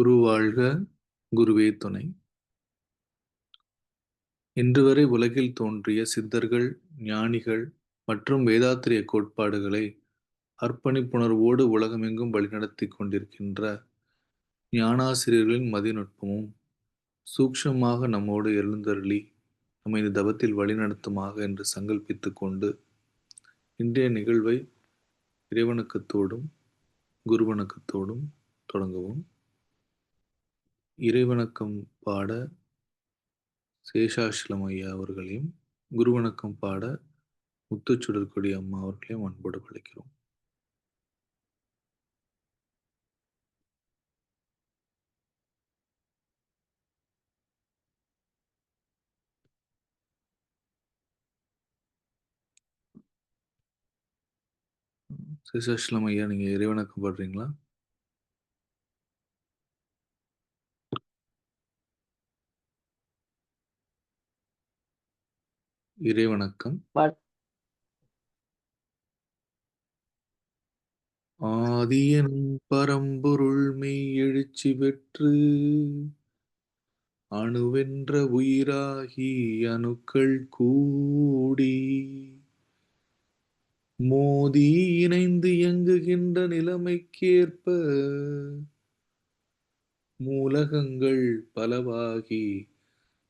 குரு வாழ்க குருவே துணை. இன்று வரை உலகில் தோன்றிய சித்தர்கள் ஞானிகள் மற்றும் வேதாத்திரிய கோட்பாடுகளை அர்ப்பணிப்புணர்வோடு உலகமெங்கும் வழிநடத்தி கொண்டிருக்கின்ற ஞானாசிரியர்களின் மதிநுட்பமும் சூக்ஷமாக நம்மோடு எழுந்தருளி நம்மை இந்த தவத்தில் வழிநடத்துமாக என்று சங்கல்பித்து கொண்டு இன்றைய நிகழ்வை இறைவணக்கத்தோடும் குருவணக்கத்தோடும் தொடங்கவும். இறைவணக்கம் பாட சேஷாசிலம் ஐயா அவர்களையும் குருவணக்கம் பாட முத்துச்சுடற்கொடி அம்மா அவர்களையும் அன்போடு அழைக்கிறோம். சேஷாசிலம் ஐயா நீங்க இறைவணக்கம் பாடுறீங்களா? இறைவணக்கம். ஆதியன் பரம்பொருள் மெய் எழுச்சி பெற்று அணுவென்ற உயிராகி அணுக்கள் கூடி மோதி இணைந்து இயங்குகின்ற நிலைமைக்கேற்ப மூலகங்கள் பலவாகி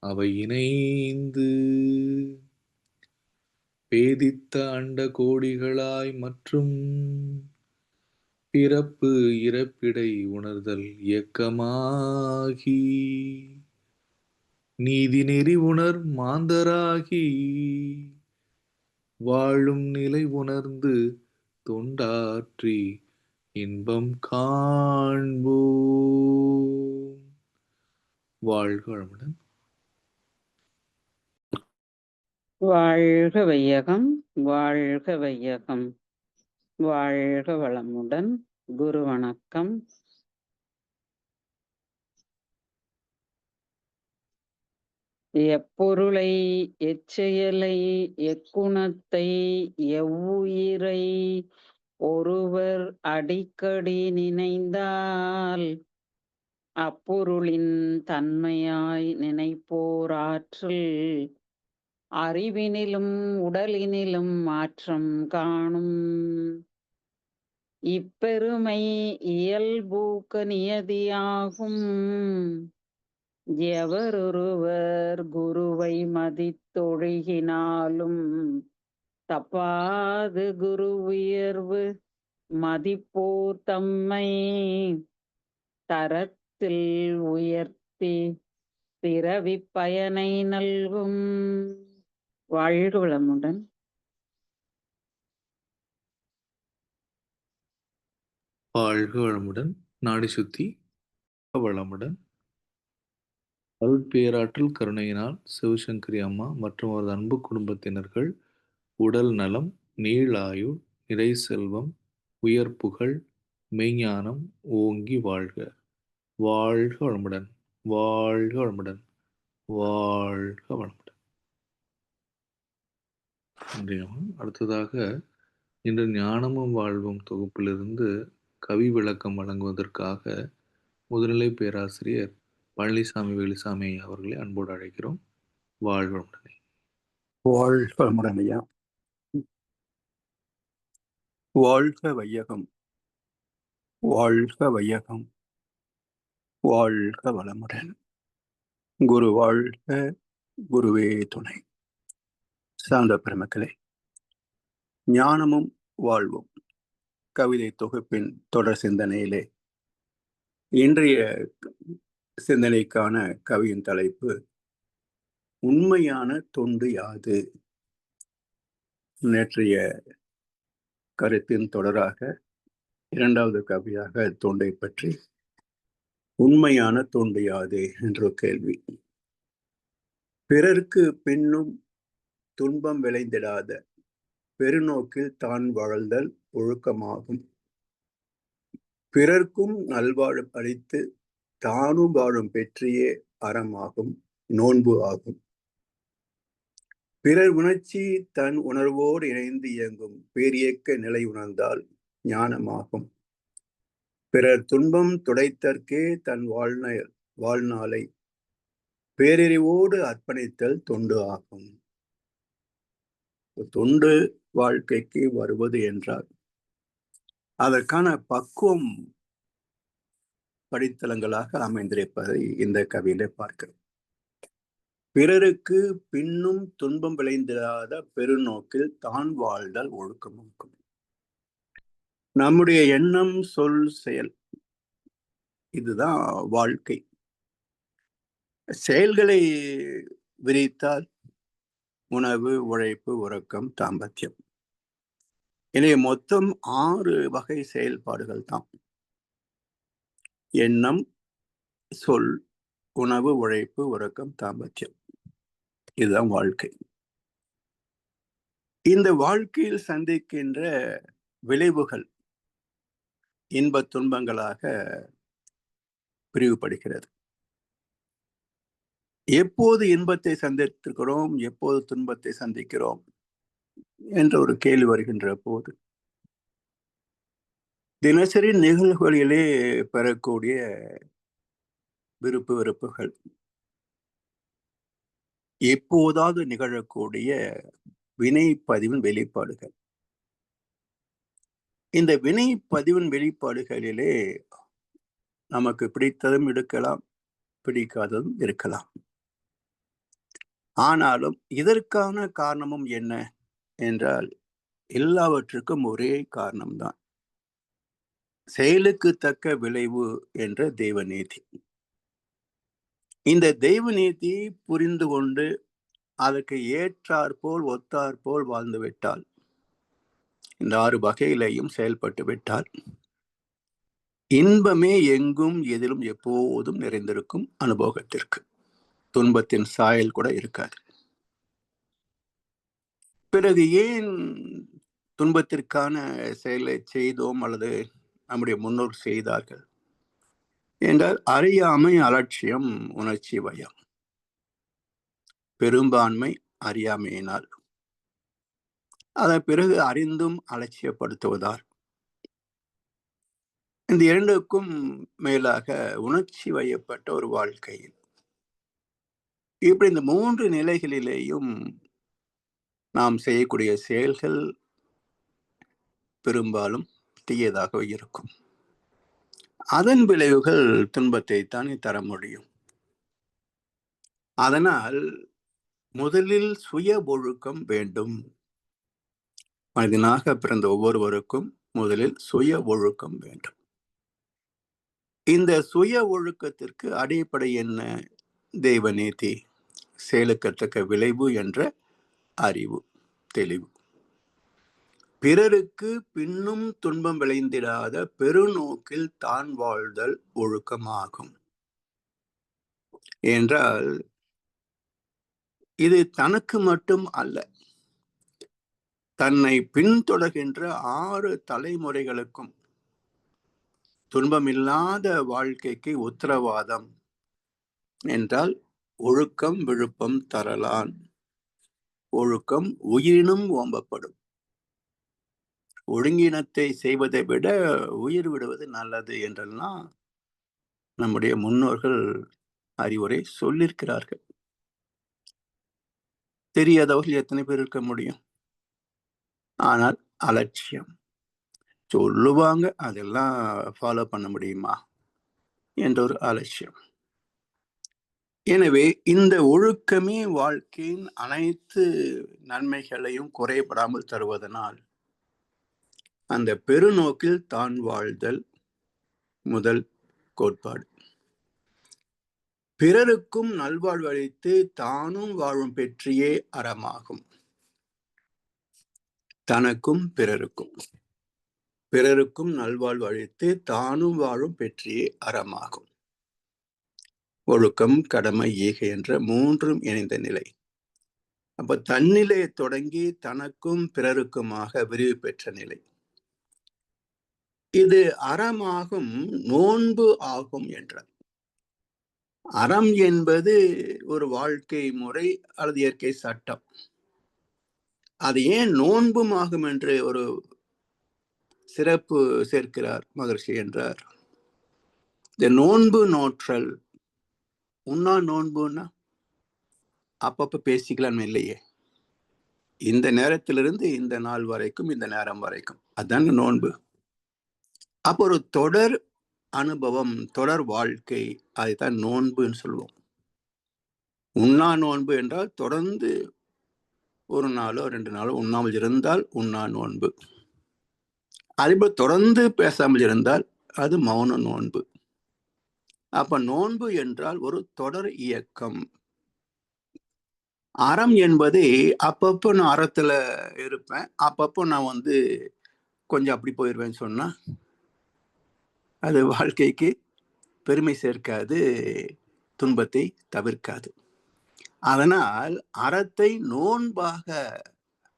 அவை இணைந்து பேதித்த அண்ட கோடிகளாய் மற்றும் பிறப்பு இறப்பிடை உணர்தல் இயக்கமாகி நீதி நெறி உணர் மாந்தராகி வாழும் நிலை உணர்ந்து தொண்டாற்றி இன்பம் காண்போ வாழ்க வளமுடன். வாழ்க வையகம் வாழ்க வையகம் வாழ்க வளமுடன் குரு வணக்கம் எப்பொருளை எச்செயலை எக்குணத்தை எவ்வுயிரை ஒருவர் அடிக்கடி நினைந்தால் அப்பொருளின் தன்மையாய் நினைப்போர் ஆற்றல் அறிவினிலும் உடலினிலும் மாற்றம் காணும். இப்பெருமை இயல்பூக்க நியதியாகும். எவரொருவர் குருவை மதித்தொழுகினாலும் தப்பாது குரு உயர்வு மதிப்போர் தம்மை தரத்தில் உயர்த்தி பிறவி பயனை நல்கும். வாழ்க வளமுடன் வாழ்க வளமுடன் நாடி சுத்தி வளமுடன். அருட்பேராற்றல் கருணையினால் சிவசங்கரி அம்மா மற்றும் அவரது அன்பு குடும்பத்தினர்கள் உடல் நலம் நீளாயுள் நிறை செல்வம் உயர் புகழ் மெய்ஞானம் ஓங்கி வாழ்க. வாழ்க வளமுடன் வாழ்க வளமுடன் வாழ்க வளமுடன் நன்றி அடுத்ததாக இன்று ஞானமும் வாழ்வும் தொகுப்பிலிருந்து கவி விளக்கம் வழங்குவதற்காக முதுநிலை பேராசிரியர் பழனிசாமி வேலுசாமி அவர்களை அன்போடு அழைக்கிறோம். வாழ்க வளமுடன் வாழ்க வையகம் வாழ்க வையகம் வாழ்க வளமுடன் குரு வாழ்க குருவே துணை. சார்ந்த பெருமக்களே ஞானமும் வாழ்வும். கவிதை தொகுப்பின் தொடர் சிந்தனையிலே இன்றைய சிந்தனைக்கான கவியின் தலைப்பு உண்மையான தொண்டு யாது? நேற்றைய கருத்தின் தொடராக இரண்டாவது கவியாக தொண்டை பற்றி உண்மையான தொண்டு யாது? என்ற கேள்வி. பிறர்க்கு பின்னும் துன்பம் விளைந்திடாத பெருநோக்கில் தான் வாழ்தல் ஒழுக்கமாகும். பிறர்க்கும் நல்வாழ் அளித்து தானும் வாழும் பெற்றியே அறமாகும் நோன்பு ஆகும். பிறர் உணர்ச்சி தன் உணர்வோடு இணைந்து இயங்கும் பேரியக்க நிலை உணர்ந்தால் ஞானமாகும். பிறர் துன்பம் துடைத்தற்கே தன் வாழ்நாள் வாழ்நாளை பேரறிவோடு அர்ப்பணித்தல் தொண்டு ஆகும். தொண்டு வாழ்க்கைக்கு வருவது என்றால் அதற்கான பக்குவம் படித்தளங்களாக அமைந்திருப்பதை இந்த கவியில பார்க்கிறோம். பிறருக்கு பின்னும் துன்பம் விளைந்திடாத பெருநோக்கில் தான் வாழ்தல் ஒழுக்கமாக்கும் நம்முடைய எண்ணம் சொல் செயல் இதுதான் வாழ்க்கை. செயல்களை விரித்தால் உணவு உழைப்பு உறக்கம் தாம்பத்தியம். இனி மொத்தம் ஆறு வகை செயல்பாடுகள் தான். எண்ணம் சொல் உணவு உழைப்பு உறக்கம் தாம்பத்தியம். இதுதான் வாழ்க்கை. இந்த வாழ்க்கையில் சந்திக்கின்ற விளைவுகள் இன்ப துன்பங்களாக பிரிவுபடுகிறது. எப்போது இன்பத்தை சந்தித்திருக்கிறோம் எப்போது துன்பத்தை சந்திக்கிறோம் என்ற ஒரு கேள்வி வருகின்ற போது தினசரி நிகழ்வுகளிலே பெறக்கூடிய விருப்பு வெறுப்புகள் எப்போதாவது நிகழக்கூடிய வினை பதிவின் வெளிப்பாடுகள். இந்த வினை பதிவின் வெளிப்பாடுகளிலே நமக்கு பிடித்ததும் இருக்கலாம் பிடிக்காததும் இருக்கலாம். ஆனாலும் இதற்கான காரணமும் என்ன? என்றால் எல்லாவற்றுக்கும் ஒரே காரணம்தான். செயலுக்கு தக்க விளைவு என்ற தெய்வநீதி. இந்த தெய்வநீதி புரிந்து கொண்டு அதற்கு ஏற்றாற்போல் ஒத்தாற்போல் வாழ்ந்து விட்டால் இந்த ஆறு வகையிலையும் செயல்பட்டு விட்டால் இன்பமே எங்கும் எதிலும் எப்போதும் நிறைந்திருக்கும் அனுபவத்திற்கு. துன்பத்தின் சாயல் கூட இருக்காது. பிறகு ஏன் துன்பத்திற்கான செயலை செய்தோம் அல்லது நம்முடைய முன்னோர் செய்தார்கள்? என்றால் அறியாமை அலட்சியம் உணர்ச்சி வயம் பெரும்பான்மை அறியாமையினால். அதன் பிறகு அறிந்தும் அலட்சியப்படுத்துவதால். இந்த இரண்டுக்கும் மேலாக உணர்ச்சி வயப்பட்ட ஒரு வாழ்க்கையில் இப்படி இந்த மூன்று நிலைகளிலேயும் நாம் செய்யக்கூடிய செயல்கள் பெரும்பாலும் தீயதாக இருக்கும். அதன் விளைவுகள் துன்பத்தை தானே தர முடியும். அதனால் முதலில் சுய ஒழுக்கம் வேண்டும். மனிதனாக பிறந்த ஒவ்வொருவருக்கும் முதலில் சுய ஒழுக்கம் வேண்டும். இந்த சுய ஒழுக்கத்திற்கு அடிப்படை என்ன தெய்வ நீதி செயலுக்கத்தக்க விளைவு என்ற அறிவு தெளிவு. பிறருக்கு பின்னும் துன்பம் விளைந்திடாத பெருநோக்கில் தான் வாழ்தல் ஒழுக்கமாகும். என்றால் இது தனக்கு மட்டும் அல்ல தன்னை பின்தொடர்கின்ற ஆறு தலைமுறைகளுக்கும் துன்பமில்லாத வாழ்க்கைக்கு உத்தரவாதம் என்றால் ஒழுக்கம் விழுப்பம் தரலான். ஒழுக்கம் உயிரினும் ஓம்பப்படும். ஒழுங்கினத்தை செய்வதை விட உயிர் விடுவது நல்லது என்றெல்லாம் நம்முடைய முன்னோர்கள் அறிவுரை சொல்லியிருக்கிறார்கள் தெரியாதவர்கள் எத்தனை பேர் இருக்க முடியும்? ஆனால் அலட்சியம். சொல்லுவாங்க அதெல்லாம் ஃபாலோ பண்ண முடியுமா? என்ற ஒரு அலட்சியம். எனவே இந்த ஒழுக்கமே வாழ்க்கையின் அனைத்து நன்மைகளையும் குறைபடாமல் தருவதனால் அந்த பெருநோக்கில் தான் வாழ்தல் முதல் கோட்பாடு. பிறருக்கும் நல்வாழ்வு அளித்து தானும் வாழும் பெற்றியே அறமாகும். தனக்கும் பிறருக்கும். பிறருக்கும் நல்வாழ்வு அளித்து தானும் வாழும் பெற்றியே அறமாகும். ஒழுக்கம் கடமை ஈகை என்ற மூன்றும் இணைந்த நிலை. அப்ப தன்னிலையை தொடங்கி தனக்கும் பிறருக்குமாக விரிவு பெற்ற நிலை. இது அறமாகும் நோன்பு ஆகும் என்றார். அறம் என்பது ஒரு வாழ்க்கை முறை அல்லது இயற்கை சட்டம். அது ஏன் நோன்பும் ஆகும் என்று ஒரு சிறப்பு சேர்க்கிறார் மகர்ஷி என்றார். இந்த நோன்பு நோற்றல் உண்ணா நோன்புன்னா அப்பப்ப பேசிக்கலாம்னு இல்லையே. இந்த நேரத்திலிருந்து இந்த நாள் வரைக்கும் இந்த நேரம் வரைக்கும். அதான நோன்பு. அப்போ ஒரு தொடர் அனுபவம் தொடர் வாழ்க்கை அதுதான் நோன்புன்னு சொல்லுவோம். உண்ணா நோன்பு என்றால் தொடர்ந்து ஒரு நாளோ ரெண்டு நாளோ உண்ணாமல் இருந்தால் உண்ணா நோன்பு. அதேபோல் தொடர்ந்து பேசாமல் இருந்தால் அது மௌன நோன்பு. அப்ப நோன்பு என்றால் ஒரு தொடர் இயக்கம். அறம் என்பது அப்பப்போ நான் அறத்துல இருப்பேன். அப்பப்போ நான் வந்து கொஞ்சம் அப்படி போயிடுவேன்னு சொன்னா அது வாழ்க்கைக்கு பெருமை சேர்க்காது துன்பத்தை தவிர்க்காது. அதனால் அறத்தை நோன்பாக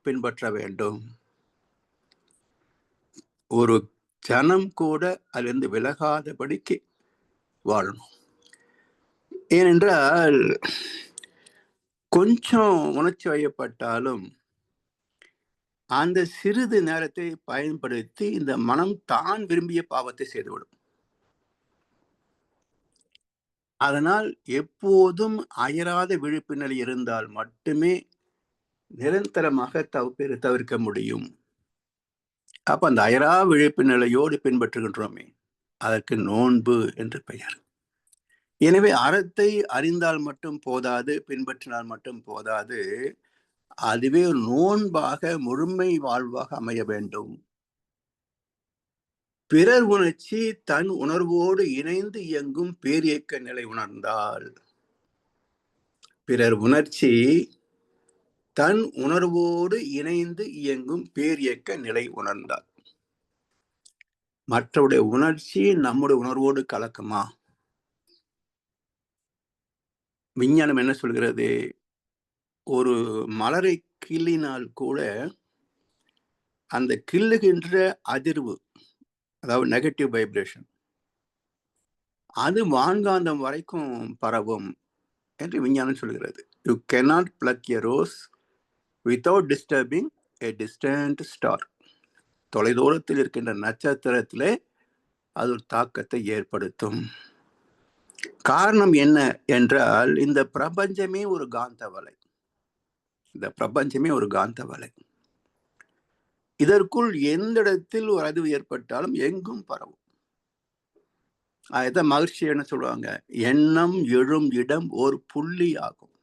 பின்பற்ற வேண்டும். ஒரு ஜனம் கூட அதிலிருந்து விலகாதபடிக்கு வாழணும். ஏனென்றால் கொஞ்சம் உணர்ச்சி வயப்பட்டாலும் அந்த சிறிது நேரத்தை பயன்படுத்தி இந்த மனம் தான் விரும்பிய பாவத்தை செய்துவிடும். அதனால் எப்போதும் அயராத விழிப்புணர்வு இருந்தால் மட்டுமே நிரந்தரமாக தவிர தவிர்க்க முடியும். அப்ப அந்த அயரா விழிப்பு நிலையோடு பின்பற்றுகின்றோமே. அதற்கு நோன்பு என்று பெயர். எனவே அறத்தை அறிந்தால் மட்டும் போதாது பின்பற்றினால் மட்டும் போதாது அதுவே நோன்பாக முழுமை வாழ்வாக அமைய வேண்டும். பிறர் உணர்ச்சி தன் உணர்வோடு இணைந்து இயங்கும் பேரியக்க நிலை உணர்ந்தால் பிறர் உணர்ச்சி தன் உணர்வோடு இணைந்து இயங்கும் பேரியக்க நிலை உணர்ந்தால் மற்றவுடைய உணர்ச்சி நம்முடைய உணர்வோடு கலக்குமா? விஞ்ஞானம் என்ன சொல்கிறது? ஒரு மலரை கிள்ளினால் கூட அந்த கிள்ளுகின்ற அதிர்வு அதாவது நெகட்டிவ் வைப்ரேஷன் அது வான்காந்தம் வரைக்கும் பரவும் என்று விஞ்ஞானம் சொல்கிறது. You cannot pluck a rose without disturbing a distant star தொலைதூரத்தில் இருக்கின்ற நட்சத்திரத்திலே அது ஒரு தாக்கத்தை ஏற்படுத்தும். காரணம் என்ன என்றால் இந்த பிரபஞ்சமே ஒரு காந்த வலை இந்த பிரபஞ்சமே ஒரு காந்த வலை இதற்குள் எந்த இடத்தில் ஒரு அறிவு ஏற்பட்டாலும் எங்கும் பரவும். அதுதான் மகிழ்ச்சி என்ன சொல்லுவாங்க? எண்ணம் எழும் இடம் ஒரு புள்ளி ஆகும்.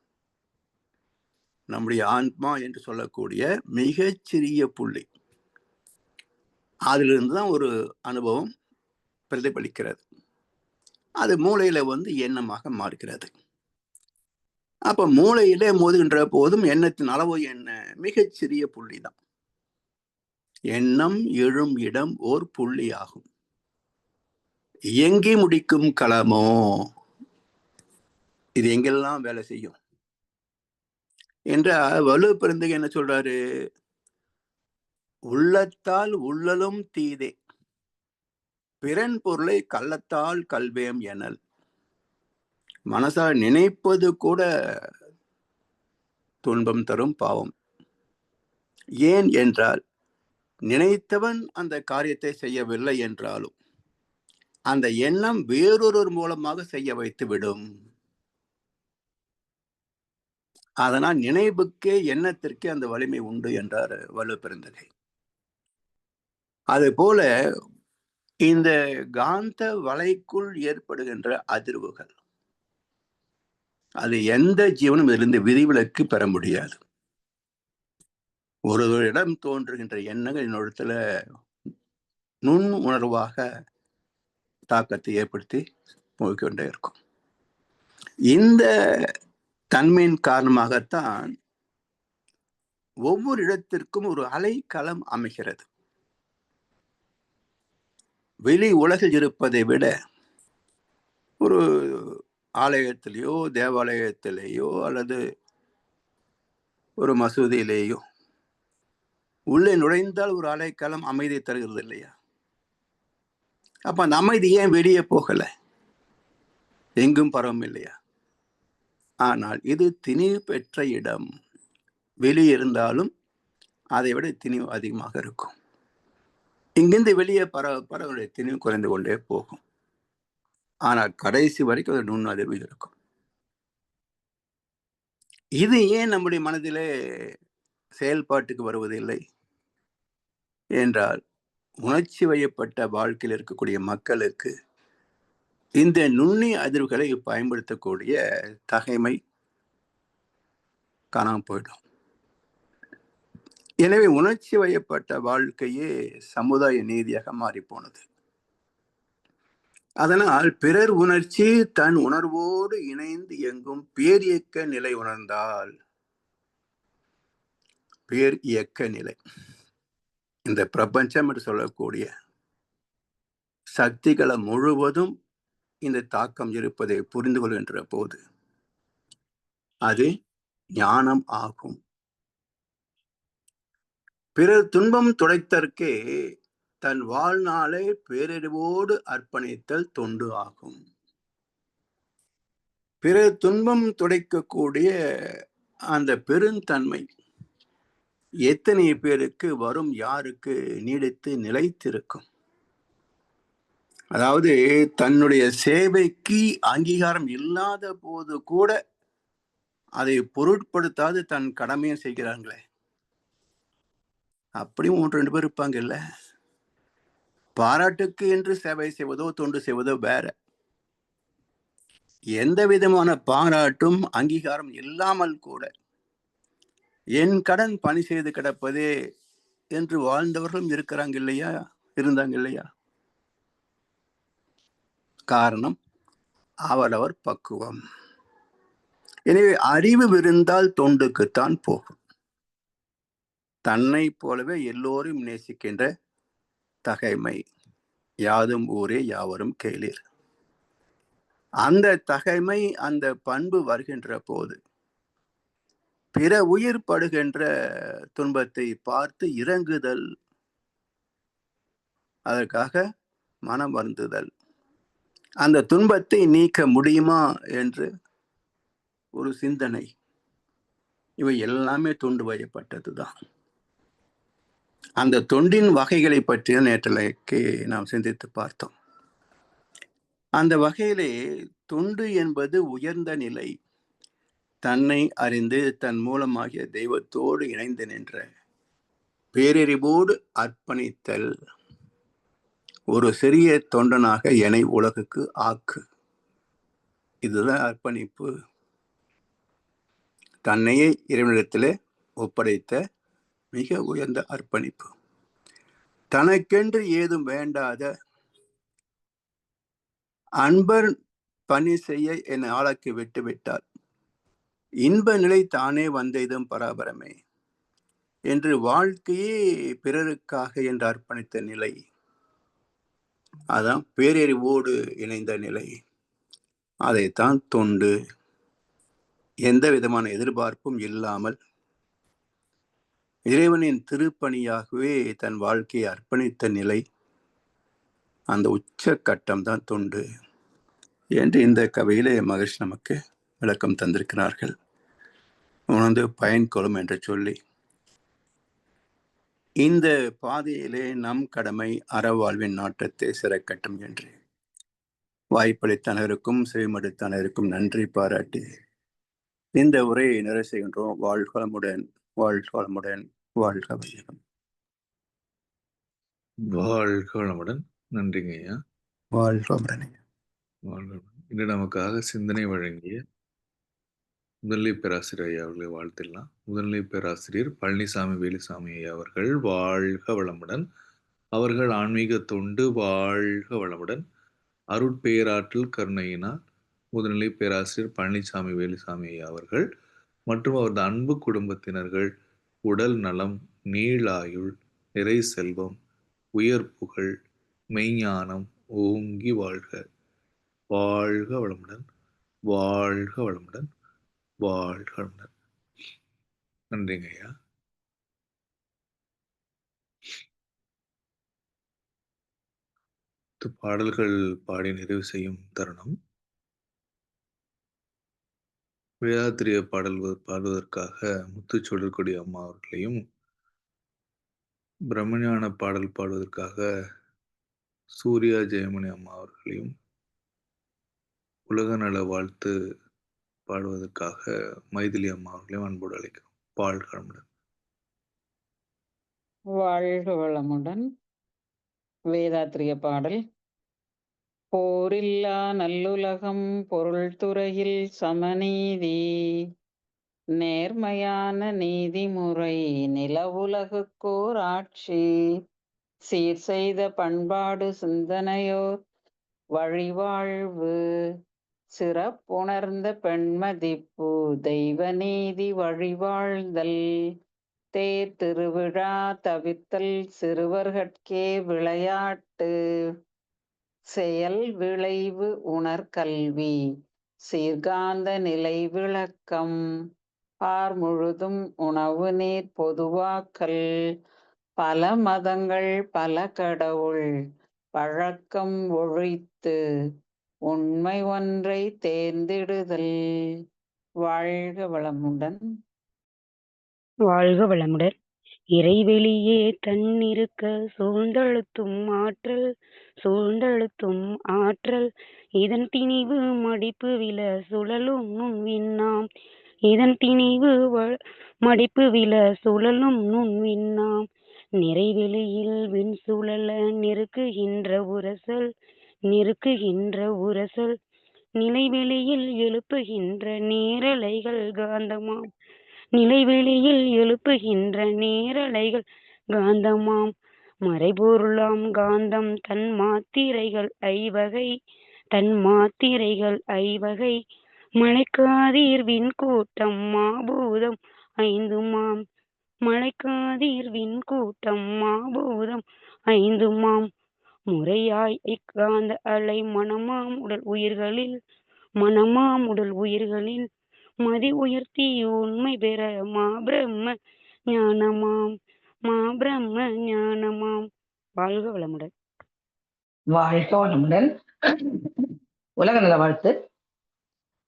நம்முடைய ஆன்மா என்று சொல்லக்கூடிய மிகச்சிறிய புள்ளி. அதிலிருந்து தான் ஒரு அனுபவம் பிரதிபலிக்கிறது. அது மூளையில வந்து எண்ணமாக மாறுகிறது. அப்ப மூளையிலே மோதுகின்ற போதும் எண்ணத்தின் அளவு என்ன? மிகச்சிறிய புள்ளி தான் எண்ணம் எழும் இடம் ஓர் புள்ளி ஆகும் இயங்கி முடிக்கும் களமோ? இது எங்கெல்லாம் வேலை செய்யும்? என்ற வலு பிறந்தக என்ன சொல்றாரு? உள்ளத்தால் உள்ளலும் தீதே. பிறன் பொருளை கள்ளத்தால் கல்வேம் எனல். மனசால் நினைப்பது கூட துன்பம் தரும் பாவம். ஏன் என்றால் நினைத்தவன் அந்த காரியத்தை செய்யவில்லை என்றாலும் அந்த எண்ணம் வேறொருவர் மூலமாக செய்ய வைத்து விடும். அதனால் நினைவுக்கே எண்ணத்திற்கே அந்த வலிமை உண்டு என்றார் வலு அது போல இந்த காந்த வலைக்குள் ஏற்படுகின்ற அதிர்வுகள் அது எந்த ஜீவனும் இதிலிருந்து விதிவிலக்கு பெற முடியாது. ஒரு இடம் தோன்றுகின்ற எண்ணங்கள் என்னிடத்துல நுண் உணர்வாக தாக்கத்தை ஏற்படுத்தி போய்கொண்டே இருக்கும். இந்த தன்மையின் காரணமாகத்தான் ஒவ்வொரு இடத்திற்கும் ஒரு அலைக்களம் அமைகிறது. வெளி உலகில் இருப்பதை விட ஒரு ஆலயத்திலேயோ தேவாலயத்திலேயோ அல்லது ஒரு மசூதியிலேயோ உள்ளே நுழைந்தால் ஒரு அலைக்காலம் அமைதி தருகிறது இல்லையா? அப்போ அந்த அமைதி ஏன் வெளியே போகலை? எங்கும் பரவும் இல்லையா? ஆனால் இது திணிவு பெற்ற இடம். வெளியே இருந்தாலும் அதை விட திணிவு அதிகமாக இருக்கும். இங்கிருந்து வெளியே பரவ பரவ திணிவு குறைந்து கொண்டே போகும். ஆனால் கடைசி வரைக்கும் அது நுண்ணறிவு இருக்கும். இது ஏன் நம்முடைய மனதிலே செயல்பாட்டுக்கு வருவதில்லை? என்றால் உணர்ச்சி வயப்பட்ட வாழ்க்கையில் இருக்கக்கூடிய மக்களுக்கு இந்த நுண்ணிய அதிர்வுகளை பயன்படுத்தக்கூடிய தகைமை காணாம போயிடும். எனவே உணர்ச்சி வயப்பட்ட வாழ்க்கையே சமுதாய நீதியாக மாறிப்போனது. அதனால் பிறர் உணர்ச்சி தன் உணர்வோடு இணைந்து இயங்கும் இயக்க நிலை உணர்ந்தால் பேர் இயக்க நிலை. இந்த பிரபஞ்சம் என்று சொல்லக்கூடிய சக்திகளை முழுவதும் இந்த தாக்கம் இருப்பதை புரிந்து கொள்கின்ற போது அது ஞானம் ஆகும். பிறர் துன்பம் துடைத்தற்கே தன் வாழ்நாளை பேரறிவோடு அர்ப்பணித்தல் தொண்டு ஆகும். பிறர் துன்பம் துடைக்கக்கூடிய அந்த பெருந்தன்மை எத்தனை பேருக்கு வரும் யாருக்கு நீடித்து நிலைத்திருக்கும்? அதாவது தன்னுடைய சேவைக்கு அங்கீகாரம் இல்லாத போது கூட அதை பொருட்படுத்தாது தன் கடமையை செய்கிறாங்களே அப்படியும் ஒன்று ரெண்டு பேர் இருப்பாங்கல்ல? பாராட்டுக்கு என்று சேவை செய்வதோ தொண்டு செய்வதோ வேற. எந்த விதமான பாராட்டும் அங்கீகாரம் இல்லாமல் கூட என் கடன் பணி செய்து கிடப்பதே என்று வாழ்ந்தவர்களும் இருக்கிறாங்க இல்லையா? இருந்தாங்க இல்லையா? காரணம் அவரவர் பக்குவம். எனவே அறிவு விருந்தால் தொண்டுக்குத்தான் போகும். தன்னை போலவே எல்லோரும் நேசிக்கின்ற தகைமை. யாதும் ஊரே யாவரும் கேளீர். அந்த தகைமை அந்த பண்பு வருகின்ற போது பிற உயிர் படுகின்ற துன்பத்தை பார்த்து இறங்குதல் அதற்காக மனம் வருந்துதல். அந்த துன்பத்தை நீக்க முடியுமா என்று ஒரு சிந்தனை. இவை எல்லாமே தூண்டு வயப்பட்டது தான் அந்த தொண்டின் வகைகளை பற்றிய நேற்றலைக்கு நாம் சிந்தித்து பார்த்தோம். அந்த வகையிலே தொண்டு என்பது உயர்ந்த நிலை. தன்னை அறிந்து தன் மூலமாகிய தெய்வத்தோடு இணைந்து நின்ற பேரறிவோடு அர்ப்பணித்தல் ஒரு சிறிய தொண்டனாக என்னை உலகுக்கு ஆக்கு. இதுதான் அர்ப்பணிப்பு. தன்னையே இறைவனிடத்திலே ஒப்படைத்த மிக உயர்ந்த அர்ப்பணிப்பு. தனக்கென்று ஏதும் வேண்டாத அன்பர் பணி செய்ய என் ஆளாக்கி விட்டு விட்டார். இன்ப நிலை தானே வந்ததும் பராபரமே. என்று வாழ்க்கையே பிறருக்காக என்று அர்ப்பணித்த நிலை. அதான் பேரறிவோடு இணைந்த நிலை. அதைத்தான் தொண்டு. எந்த விதமான எதிர்பார்ப்பும் இல்லாமல் இறைவனின் திருப்பணியாகவே தன் வாழ்க்கையை அர்ப்பணித்த நிலை அந்த உச்ச கட்டம் தான் தொண்டு என்று இந்த கவையிலே மகேஷ் நமக்கு விளக்கம் தந்திருக்கிறார்கள். உணர்ந்து பயன் கொள்ளும் என்று சொல்லி. இந்த பாதையிலே நம் கடமை அறவாழ்வின் நாட்டத்தை சிறக்கட்டும் என்று. வாய்ப்பளித்தனருக்கும் செவிமடுத்தனருக்கும் நன்றி பாராட்டி. இந்த உரையை நிறைவு செய்கின்றோம். வாழ்களமுடன் வாழ்களமுடன் வாழ்க வையகம் வாழ்க வளமுடன். நன்றிங்க ஐயா. வாழ்க வளமுடன் வாழ்க வளமுடன். இன்று நமக்காக சிந்தனை வழங்கிய முதல்நிலை பேராசிரியர் ஐயா அவர்களை வாழ்த்திடலாம். முதல்நிலை பேராசிரியர் பழனிசாமி வேலுசாமி ஐயா அவர்கள் வாழ்க வளமுடன். அவர்கள் ஆன்மீக தொண்டு வாழ்க வளமுடன். அருட்பேராற்றல் கருணையினால் முதுநிலை பேராசிரியர் பழனிசாமி வேலுசாமி ஐயா அவர்கள் மற்றும் அவரது அன்பு குடும்பத்தினர்கள் உடல் நலம் நீளாயுள் நிறை செல்வம் உயர் புகழ் மெய்ஞானம் ஓங்கி வாழ்க. வாழ்க வளமுடன் வாழ்க வளமுடன் வாழ்க வளமுடன். நன்றிங்க ஐயா. பாடல்கள் பாடி நிறைவு செய்யும் தருணம். வேதாத்திரிய பாடல் பாடுவதற்காக முத்துச்சுடர்கொடி அம்மா அவர்களையும் பிரம்மஞான பாடல் பாடுவதற்காக சூர்யா ஜெயமணி அம்மா அவர்களையும் உலக நல வாழ்த்து பாடுவதற்காக மைதிலி அம்மா அவர்களையும் அன்போடு அழைக்கிறோம். பால் கடமுடன் வாழ்க வளமுடன். வேதாத்திரிய பாடல். போரில்லா நல்லுலகம் பொருள் துறையில் சமநீதி. நேர்மையான நீதிமுறை நிலவுலகுக்கோர் ஆட்சி. சீர் செய்த பண்பாடு சிந்தனையோர் வழிவாழ்வு. சிறப்புணர்ந்த பெண்மதிப்பு தெய்வ நீதி வழிவாழ்தல். தேர் திருவிழா தவித்தல் சிறுவர்கட்கே விளையாட்டு. செயல் விளைவு உணர்கல்வி சீர்காந்த நிலை விளக்கம். பார் முழுதும் உணவு நீர் பொதுவாக்கல். பல மதங்கள் பல கடவுள். பழக்கம் ஒழித்து உண்மை ஒன்றை தேர்ந்திடுதல். வாழ்க வளமுடன். வாழ்க வளமுடன். இறைவெளியே தன்னிருக்க சூழ்ந்தழுத்தும் ஆற்றல். சூழ்ந்தழுத்தும் ஆற்றல். இதன் திணிவு மடிப்பு வில சுழலும் நுண் விண்ணாம். இதன் திணிவு வ- மடிப்பு வில சுழலும் நுண் விண்ணாம். நிறைவெளியில் விண் சுழல நெருக்குகின்ற உரசல் நெருக்குகின்ற உரசல். நிலைவெளியில் எழுப்புகின்ற நேரலைகள் காந்தமாம். நிலைவெளியில் எழுப்புகின்ற நேரலைகள் காந்தமாம். மறைபொருளாம் காந்தம் தன் மாத்திரைகள் ஐவகை தன் மாத்திரைகள் ஐவகை. மழைக்காதீர்வின் கூட்டம் மாபூதம் ஐந்துமாம். மழைக்காதீர்வின் கூட்டம் மாபூதம் ஐந்துமாம். முறையாய் இக்காந்த அலை மனமாம் உடல் உயிர்களில் மனமாம் உடல் உயிர்களில். மதி உயர்த்தி உண்மை பெற மாபிரம்ம ஞானமாம். மா பிரம்ம ஞானமாம். வாழ்க வளமுடன். வாழ்க வளமுடன். உலக நல வாழ்த்து.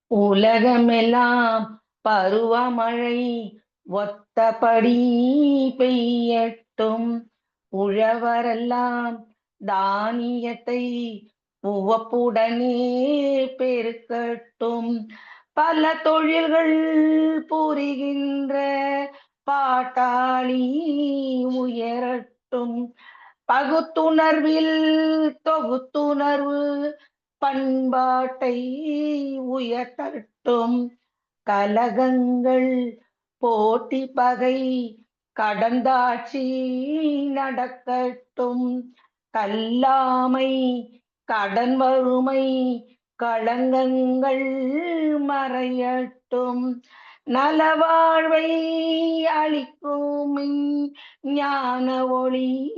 உலகமெல்லாம் பருவமழை ஒத்தபடி பெய்யட்டும். உழவரெல்லாம் தானியத்தை உவப்புடனே பெருக்கட்டும். பல தொழில்கள் புரிகின்ற பாட்டாளி உயரட்டும். பகுத்துணர்வில் தொகுத்துணர்வு பண்பாட்டை உயர்த்தட்டும். கலகங்கள் போட்டி பகை கடந்தாட்சி நடக்கட்டும். கல்லாமை கடன் வறுமை களங்கங்கள் மறையட்டும். நலவாழ்வை அளிக்கும் ஞான ஒளி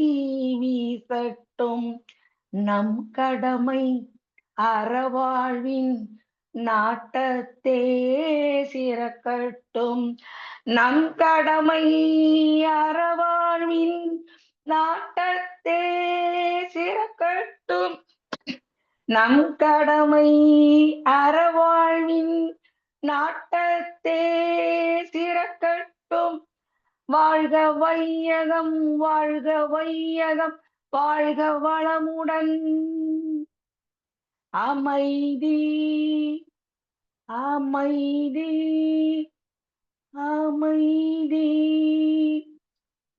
வீசட்டும். நம் கடமை அறவாழ்வின் நாட்டத்தே சிறக்கட்டும். நம் கடமை அறவாழ்வின் நாட்டத்தே சிறக்கட்டும். நம் கடமை அறவாழ்வின் நாட்டத்தே திறக்கட்டும். வாழ்க வையகம் வாழ்க வையகம் வாழ்க வளமுடன். அமைதி அமைதி அமைதி.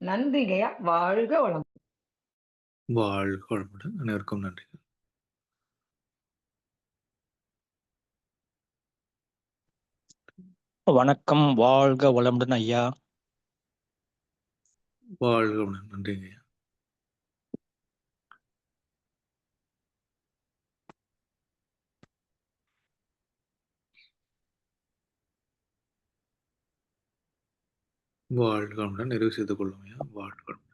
நன்றிங்கய்யா. வாழ்க வளம் வாழ்க வளமுடன். அனைவருக்கும் நன்றி வணக்கம் வாழ்க வளமுடன் ஐயா. வாழ்க வளமுடன் நன்றிங்க ஐயா. வாழ்க வளமுடன் நிறைவு செய்து கொள்ளும் ஐயா. வாழ்க